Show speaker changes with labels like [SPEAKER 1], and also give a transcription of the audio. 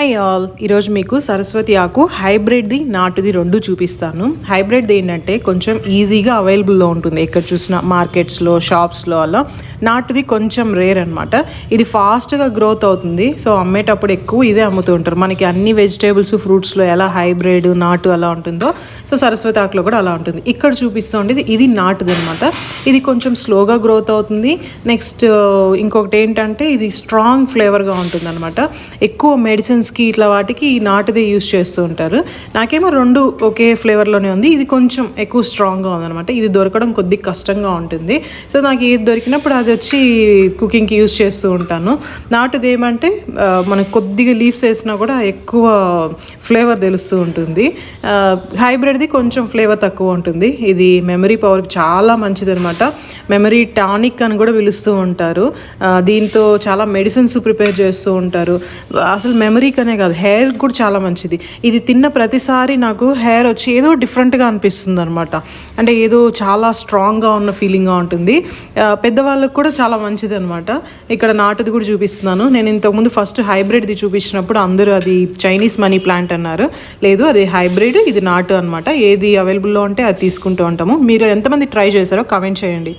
[SPEAKER 1] High all ఈరోజు మీకు సరస్వతి ఆకు హైబ్రిడ్ది నాటుది రెండు చూపిస్తాను. హైబ్రిడ్ది ఏంటంటే కొంచెం ఈజీగా అవైలబుల్లో ఉంటుంది. ఎక్కడ చూసినా మార్కెట్స్లో షాప్స్లో అలా. నాటుది కొంచెం రేర్ అనమాట ఇది ఫాస్ట్గా గ్రోత్ అవుతుంది. సో అమ్మేటప్పుడు ఎక్కువ ఇదే అమ్ముతూ ఉంటారు. మనకి అన్ని వెజిటేబుల్స్ ఫ్రూట్స్లో ఎలా హైబ్రిడ్ నాటు అలా ఉంటుందో సో సరస్వతి ఆకులో కూడా అలా ఉంటుంది. ఇక్కడ చూపిస్తూ ఉండేది ఇది నాటుది అనమాట ఇది కొంచెం స్లోగా గ్రోత్ అవుతుంది. నెక్స్ట్ ఇంకొకటి ఏంటంటే ఇది స్ట్రాంగ్ ఫ్లేవర్గా ఉంటుంది అనమాట ఎక్కువ మెడిసిన్స్కి ఇట్లా వాటికి ఈ నాటుదే యూస్ చేస్తూ ఉంటారు. నాకేమో రెండు ఒకే ఫ్లేవర్లోనే ఉంది. ఇది కొంచెం ఎక్కువ స్ట్రాంగ్గా ఉందన్నమాట. ఇది దొరకడం కొద్దిగా కష్టంగా ఉంటుంది. సో నాకు ఏది దొరికినప్పుడు అది వచ్చి కుకింగ్కి యూస్ చేస్తూ ఉంటాను. నాటుది ఏమంటే మనకు కొద్దిగా లీవ్స్ వేసినా కూడా ఎక్కువ ఫ్లేవర్ తెలుస్తూ ఉంటుంది. హైబ్రిడ్ది కొంచెం ఫ్లేవర్ తక్కువ ఉంటుంది. ఇది మెమరీ పవర్కి చాలా మంచిది అనమాట మెమరీ టానిక్ అని కూడా పిలుస్తూ ఉంటారు. దీంతో చాలా మెడిసిన్స్ ప్రిపేర్ చేస్తూ ఉంటారు. అసలు మెమరీకనే కాదు హెయిర్ కూడా చాలా మంచిది. ఇది తిన్న ప్రతిసారి నాకు హెయిర్ వచ్చి ఏదో డిఫరెంట్గా అనిపిస్తుంది అనమాట అంటే ఏదో చాలా స్ట్రాంగ్గా ఉన్న ఫీలింగ్గా ఉంటుంది. పెద్దవాళ్ళకు కూడా చాలా మంచిది అనమాట ఇక్కడ నాటుది కూడా చూపిస్తున్నాను. నేను ఇంతకుముందు ఫస్ట్ హైబ్రిడ్ది చూపించినప్పుడు అందరూ అది చైనీస్ మనీ ప్లాంట్ అన్నారు. లేదు అది హైబ్రిడ్ ఇది నాటు అనమాట ఏది అవైలబుల్లో ఉంటే అది తీసుకుంటూ ఉంటాము. మీరు ఎంతమంది ట్రై చేశారో కామెంట్ చేయండి.